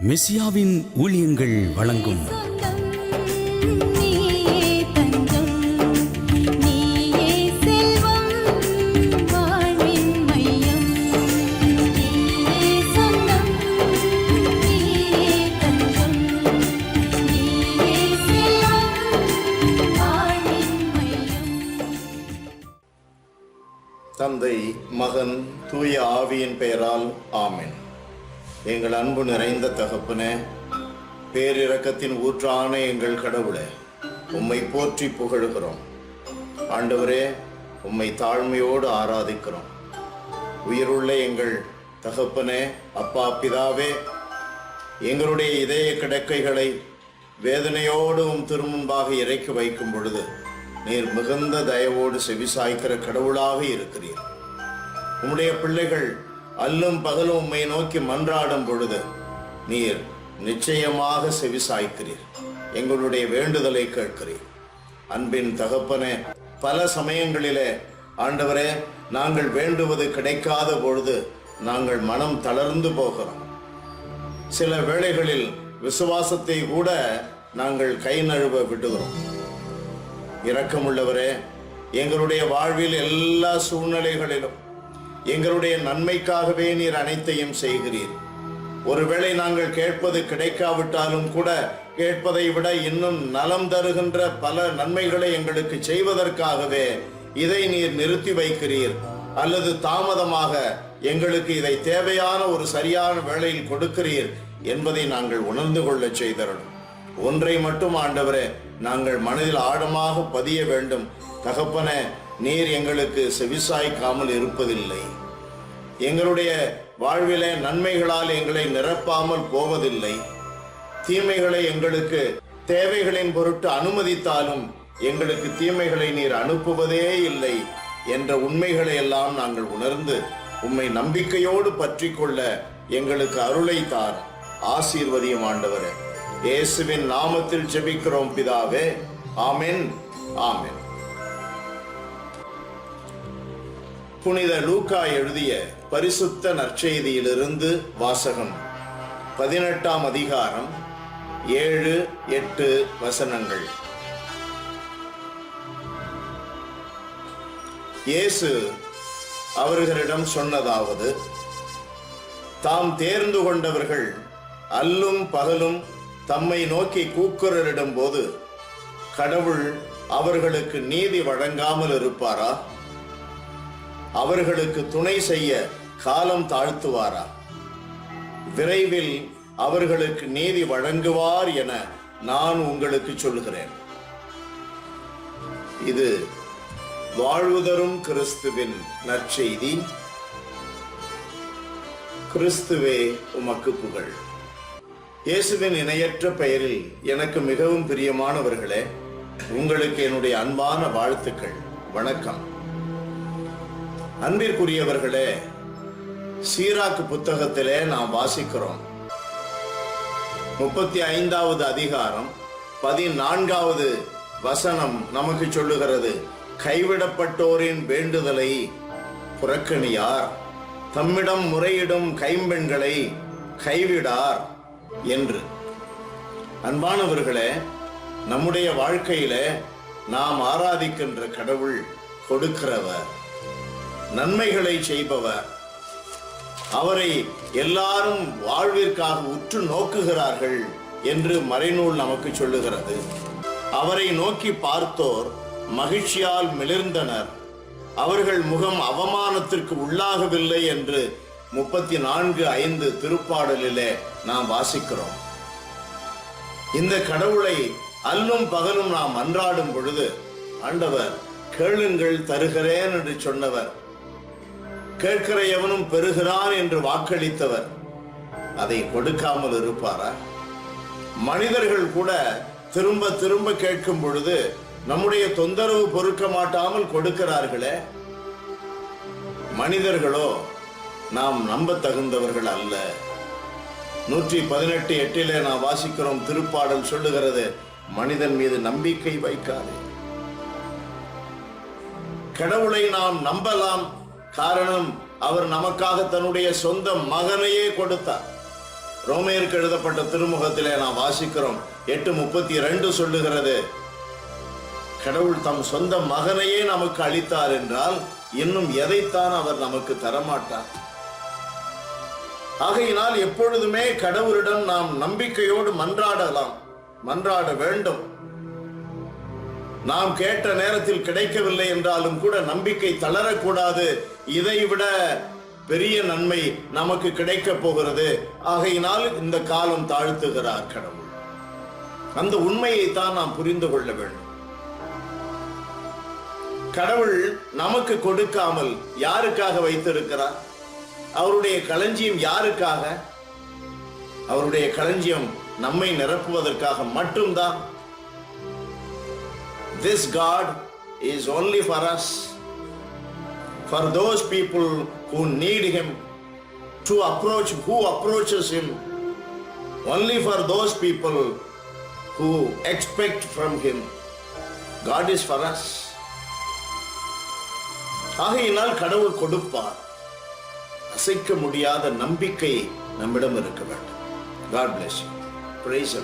மெசியாவின் ஊழியங்கள் வழங்கும். தந்தை மகன் தூய ஆவியின் பெயரால் ஆமேன். எங்கள் அன்பு நிறைந்த தகப்பனே பேரிரக்கத்தின் ஊற்றான எங்கள் கடவுளே உம்மை போற்றி புகழுகிறோம். ஆண்டவரே உம்மை தாழ்மையோடு ஆராதிக்கிறோம். உயிருள்ள எங்கள் தகப்பனே அப்பா பிதாவே எங்களுடைய இதய கிடக்கைகளை வேதனையோடு உம் திருமுன்பாக இறக்கி வைக்கும் பொழுது நீர் மிகுந்த தயவோடு செவிசாய்க்கிற கடவுளாக இருக்கிறீர். உம்முடைய பிள்ளைகள் அல்லும் பகலும் உம்மை நோக்கி மன்றாடும் பொழுது நீர் நிச்சயமாக செவிசாய்க்கிறீர் எங்களுடைய வேண்டுதலை கேட்கிறீர். அன்பின் தகப்பனே பல சமயங்களிலே ஆண்டவரே நாங்கள் வேண்டுவது கிடைக்காத பொழுது நாங்கள் மனம் தளர்ந்து போகிறோம். சில வேளைகளில் விசுவாசத்தை கூட நாங்கள் கை நழுவ விடுகிறோம். இரக்கமுள்ளவரே எங்களுடைய வாழ்வில் எல்லா சூழ்நிலைகளிலும் எங்களுடைய நன்மைக்காகவே நீர் அனைத்தையும் செய்கிறீர். ஒருவேளை நாங்கள் கேட்பது கிடைக்காவிட்டாலும் கூட கேட்பதை விட இன்னும் நலம் தருகின்ற பல நன்மைகளை எங்களுக்கு செய்வதற்காகவே இதை நீர் நிறுத்தி வைக்கிறீர். அல்லது தாமதமாக எங்களுக்கு இதை தேவையான ஒரு சரியான வேளையில் கொடுக்கிறீர் என்பதை நாங்கள் உணர்ந்து கொள்ளச் செய்தரணும் ஒன்றை மட்டும் ஆண்டவரே நாங்கள் மனதில் ஆழமாக பதிய வேண்டும். தகப்பனே நீர் எங்களுக்கு செவிசாய்க்காமல் இருப்பதில்லை. எங்களுடைய வாழ்வில நன்மைகளால் எங்களை நிரப்பாமல் போவதில்லை. தீமைகளை எங்களுக்கு தேவைகளின் பொருட்டு அனுமதித்தாலும் எங்களுக்கு தீமைகளை நீர் அனுப்புவதே இல்லை என்ற உண்மைகளை எல்லாம் நாங்கள் உணர்ந்து உம்மை நம்பிக்கையோடு பற்றி கொள்ள எங்களுக்கு அருளை தார். ஆசீர்வதியும் ஆண்டவரே. இயேசுவின் நாமத்தில் ஜெபிக்கிறோம் பிதாவே. ஆமென். ஆமென். புனித லூக்கா எழுதிய பரிசுத்த நற்செய்தியிலிருந்து வாசகம். பதினெட்டாம் அதிகாரம் ஏழு எட்டு வசனங்கள். இயேசு அவர்களிடம் சொன்னதாவது தாம் தேர்ந்து கொண்டவர்கள் அல்லும் பகலும் தம்மை நோக்கி கூக்குரலிடும் போது கடவுள் அவர்களுக்கு நீதி வழங்காமல் இருப்பாரா? அவர்களுக்கு துணை செய்ய காலம் தாழ்த்துவாரா? விரைவில் அவர்களுக்கு நீதி வழங்குவார் என நான் உங்களுக்கு சொல்கிறேன் இது வாழ்வுதரும் கிறிஸ்துவின் நற்செய்தி. கிறிஸ்துவே உமக்கு புகழ். இயேசுவின் இணையற்ற பெயரில் எனக்கு மிகவும் பிரியமானவர்களே உங்களுக்கு என்னுடைய அன்பான வாழ்த்துக்கள். வணக்கம். அன்பிற்குரியவர்களே சீராக்கு புத்தகத்திலே நாம் வாசிக்கிறோம். முப்பத்தி ஐந்தாவது அதிகாரம் பதினான்காவது வசனம் நமக்கு சொல்லுகிறது கைவிடப்பட்டோரின் வேண்டுதலை புறக்கணியார். தம்மிடம் முறையிடும் கைம்பெண்களை கைவிடார் என்று. அன்பானவர்களே நம்முடைய வாழ்க்கையில நாம் ஆராதிக்கின்ற கடவுள் கொடுக்கிறவர். நன்மைகளை செய்பவர். அவரை எல்லாரும் வாழ்விற்காக உற்று நோக்குகிறார்கள் என்று மறைநூல் நமக்கு சொல்லுகிறது. அவரை நோக்கி பார்த்தோர் மகிழ்ச்சியால் மிளிர்ந்தனர். அவர்கள் முகம் அவமானத்திற்கு உள்ளாகவில்லை என்று முப்பத்தி நான்கு ஐந்து திருப்பாடலிலே நாம் வாசிக்கிறோம். இந்த கடவுளை அல்லும் பகலும் நாம் அன்றாடும் பொழுது ஆண்டவர் கேளுங்கள் தருகிறேன் என்று சொன்னவர் கேட்கிற எவனும் பெறுகிறான் என்று வாக்களித்தவர் அதை கொடுக்காமல் இருப்பாரா? மனிதர்கள் கூட திரும்ப திரும்ப கேட்கும் பொழுது நம்முடைய தொந்தரவு பொறுக்க மாட்டாமல் கொடுக்கிறார்களே? மனிதர்களோ நாம் நம்ப தகுந்தவர்கள் அல்ல. நூற்றி பதினெட்டு எட்டிலே நாம் வாசிக்கிறோம் திருப்பாடல் சொல்லுகிறது மனிதன் மீது நம்பிக்கை வைக்காது. கடவுளை நாம் நம்பலாம் காரணம் அவர் நமக்காக தன்னுடைய சொந்த மகனையே கொடுத்தார். ரோமேயருக்கு எழுதப்பட்ட திருமுகத்திலே நாம் வாசிக்கிறோம் எட்டு முப்பத்தி ரெண்டு சொல்லுகிறது கடவுள் தம் சொந்த மகனையே நமக்கு அளித்தார் என்றால் இன்னும் எதைத்தான் அவர் நமக்கு தரமாட்டார்? ஆகையினால் எப்பொழுதுமே கடவுளிடம் நாம் நம்பிக்கையோடு மன்றாடலாம் மன்றாட வேண்டும். நாம் கேட்ட நேரத்தில் கிடைக்கவில்லை என்றாலும் கூட நம்பிக்கை தளரக்கூடாது இதைவிட பெரிய நன்மை நமக்கு கிடைக்கப் போகிறது. ஆகையினால் இந்த காலம் தாழ்த்துகிறார் கடவுள். அந்த உண்மையை தான் நாம் புரிந்து கொள்ள வேண்டும். கடவுள் நமக்கு கொடுக்காமல் யாருக்காக வைத்திருக்கிறார்? அவருடைய களஞ்சியம் யாருக்காக? அவருடைய களஞ்சியம் நம்மை நிரப்புவதற்காக மட்டும்தான். This God is only for us for those people who need Him, to approach, who approaches Him, only for those people who expect from Him. God is for us. ஆகையினால் கடவுள் கொடுப்பார் அசைக்க முடியாத நம்பிக்கை நம்மிடம் இருக்க வேண்டும் காட் பிளஸ் யூ பிரைஸ்